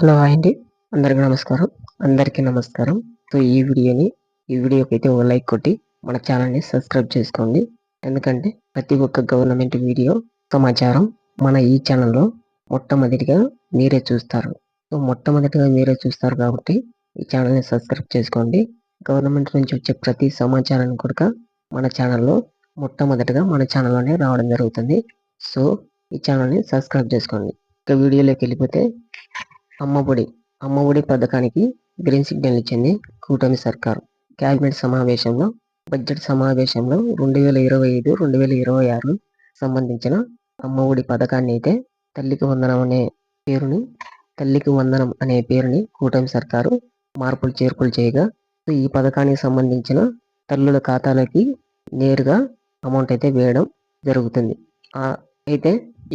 Hello అండి. అందరికీ నమస్కారం. అందరికీ నమస్కారం. సో ఈ వీడియోని ఈ వీడియోకి అయితే ఒక లైక్ కొట్టి మన ఛానల్ని సబ్స్క్రైబ్ చేసుకోండి. ఎందుకంటే ప్రతి ఒక్క గవర్నమెంట్ వీడియో సమాచారం మన ఈ ఛానల్లో మొట్టమొదటిగా మీరే చూస్తారు. సో మొట్టమొదటిగా మీరే చూస్తారు కాబట్టి ఈ ఛానల్ని సబ్స్క్రైబ్ చేసుకోండి. గవర్నమెంట్ నుంచి వచ్చే ప్రతి సమాచారాన్ని కూడా మన ఛానల్లో మొట్టమొదటిగా మన ఛానల్లోనే రావడం జరుగుతుంది. సో ఈ ఛానల్ని సబ్స్క్రైబ్ చేసుకోండి. ఇక వీడియోలోకి వెళ్ళిపోతే అమ్మఒడి అమ్మఒడి పథకానికి గ్రీన్ సిగ్నల్ ఇచ్చింది కూటమి సర్కారు. కేబినెట్ సమావేశంలో బడ్జెట్ సమావేశంలో రెండు వేల ఇరవై ఐదు రెండు వేల ఇరవై ఆరు సంబంధించిన అమ్మఒడి పథకాన్ని అయితే తల్లికి వందనం అనే పేరుని తల్లికి వందనం అనే పేరుని కూటమి సర్కారు మార్పులు చేర్పులు చేయగా ఈ పథకానికి సంబంధించిన తల్లుల ఖాతాలకి నేరుగా అమౌంట్ అయితే వేయడం జరుగుతుంది. అయితే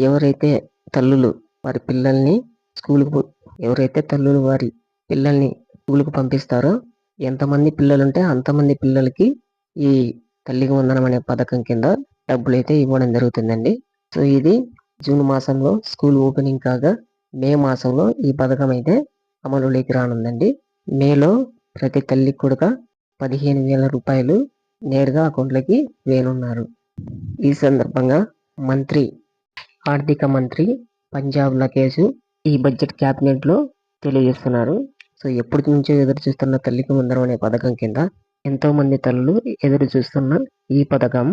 ఎవరైతే తల్లులు వారి పిల్లల్ని స్కూల్కి ఎవరైతే తల్లులు వారి పిల్లల్ని స్కూల్కి పంపిస్తారో ఎంతమంది పిల్లలు ఉంటే అంతమంది పిల్లలకి ఈ తల్లికి వందనం అనే పథకం కింద డబ్బులు అయితే ఇవ్వడం జరుగుతుందండి. సో ఇది జూన్ మాసంలో స్కూల్ ఓపెనింగ్ కాగా మే మాసంలో ఈ పథకం అయితే అమలులోకి రానుందండి. మేలో ప్రతి తల్లి కూడా పదిహేను వేల రూపాయలు నేరుగా అకౌంట్లకి వేనున్నారు ఈ సందర్భంగా మంత్రి ఆర్థిక మంత్రి పంజాబ్ లకేష్ ఈ బడ్జెట్ క్యాబినెట్లో తెలియజేస్తున్నారు. సో ఎప్పటి నుంచో ఎదురు చూస్తున్న తల్లికి ముందరం అనే పథకం కింద ఎంతో మంది తల్లులు ఎదురు చూస్తున్న ఈ పథకం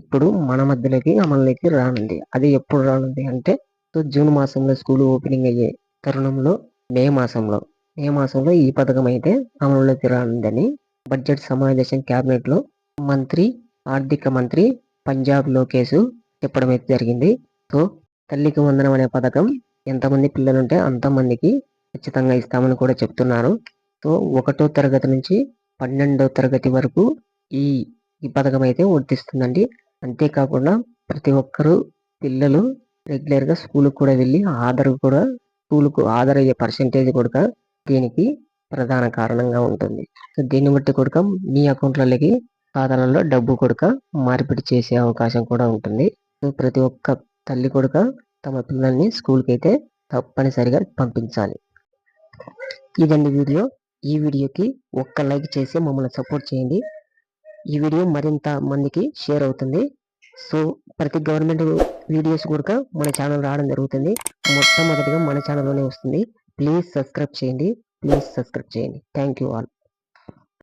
ఇప్పుడు మన మధ్యలోకి అమలులోకి రానుంది. అది ఎప్పుడు రానుంది అంటే సో జూన్ మాసంలో స్కూల్ ఓపెనింగ్ అయ్యే తరుణంలో మే మాసంలో. మే మాసంలో ఈ పథకం అయితే అమలులోకి రానుందని బడ్జెట్ సమావేశం క్యాబినెట్లో మంత్రి ఆర్థిక మంత్రి పంజాబ్ లోకేష్ చెప్పడం అయితే జరిగింది. సో తల్లికి వందనం అనే పథకం ఎంతమంది పిల్లలు ఉంటే అంతమందికి ఖచ్చితంగా ఇస్తామని కూడా చెప్తున్నారు. సో ఒకటో తరగతి నుంచి పన్నెండో తరగతి వరకు ఈ ఈ పథకం అయితే వర్తిస్తుందండి. అంతేకాకుండా ప్రతి ఒక్కరూ పిల్లలు రెగ్యులర్గా స్కూల్కి కూడా వెళ్ళి ఆధార్ కూడా స్కూల్కు ఆధార్ అయ్యే పర్సంటేజ్ కూడా దీనికి ప్రధాన కారణంగా ఉంటుంది. సో దీన్ని బట్టి కూడా మీ అకౌంట్లలోకి ఖాతాలలో డబ్బు కొడుక మార్పిడి చేసే అవకాశం కూడా ఉంటుంది. సో ప్రతి ఒక్క తల్లి కొడుక తమ పిల్లల్ని స్కూల్కి అయితే తప్పనిసరిగా పంపించాలి. ఇదండి వీడియో. ఈ వీడియోకి ఒక్క లైక్ చేసి మమ్మల్ని సపోర్ట్ చేయండి. ఈ వీడియో మరింత మందికి షేర్ అవుతుంది. సో ప్రతి గవర్నమెంట్ వీడియోస్ కూడా మన ఛానల్ రావడం జరుగుతుంది. మొట్టమొదటిగా మన ఛానల్లోనే వస్తుంది. ప్లీజ్ సబ్స్క్రైబ్ చేయండి. ప్లీజ్ సబ్స్క్రైబ్ చేయండి. Thank you all.